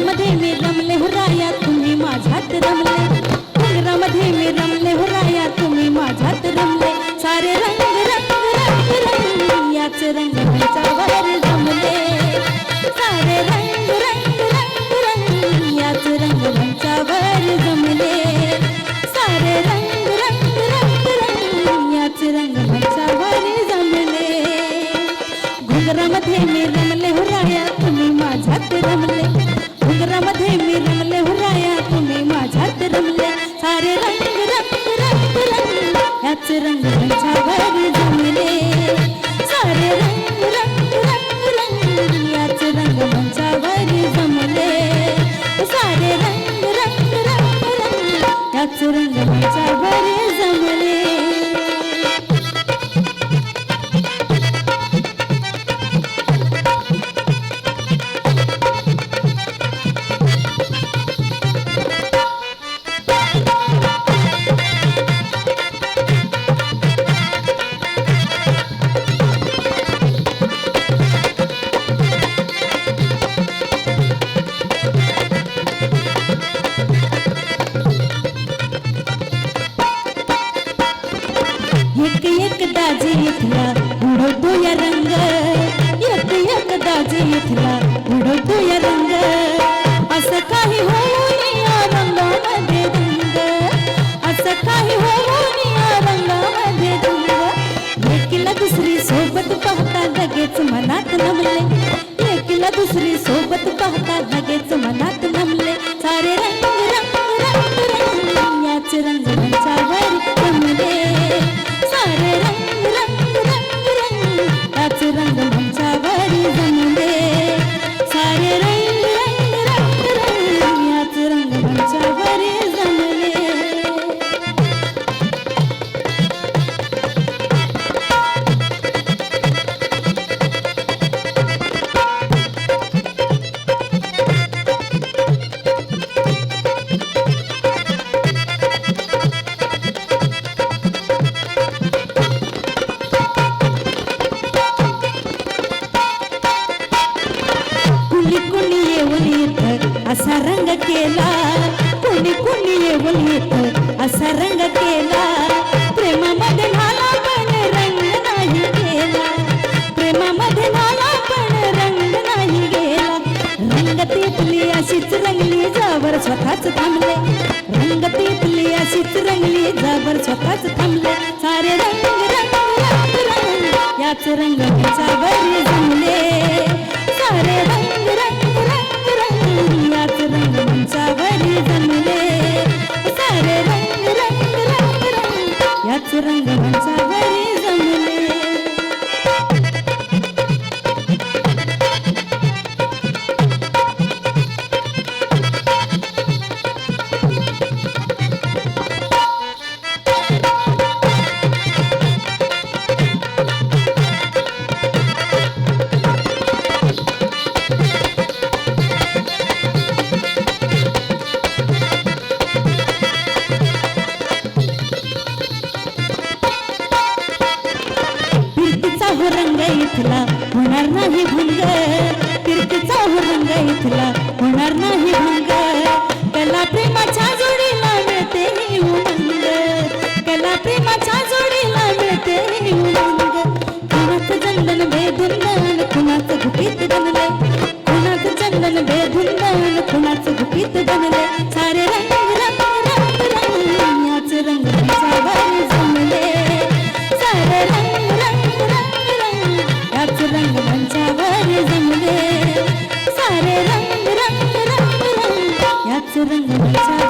घुंगरामध्ये मी रमले हुराया तुम्ही माझ्यात रमले. उंगरामध्ये मी रमले हुराया रंग याच एक एक दाजी इथला उडवतो या रंग. एक एक दाजी इथला उडवतो या रंग. असं काही होऊन या रंगामध्ये रंग असं काही होऊन या रंगामध्ये रंग एकीला दुसरी सोबत पाहता लगेच मनात नमले. एकीला दुसरी सोबत पाहता असा रंग केला. कोणी कोणी येऊन येत असा रंग केला. प्रेमामध्ये मला पण रंग नाही गेला. प्रेमामध्ये मला पण रंग नाही गेला. रंगतीतली अशीच रंगली जावर स्वतःच थांबले. रंगतीतली अशीच रंगली जावर स्वतःच थांबले. सारे रंग रंग याच रंग वर हो रंग इथला होणार नाही भंग সুরঙ্গ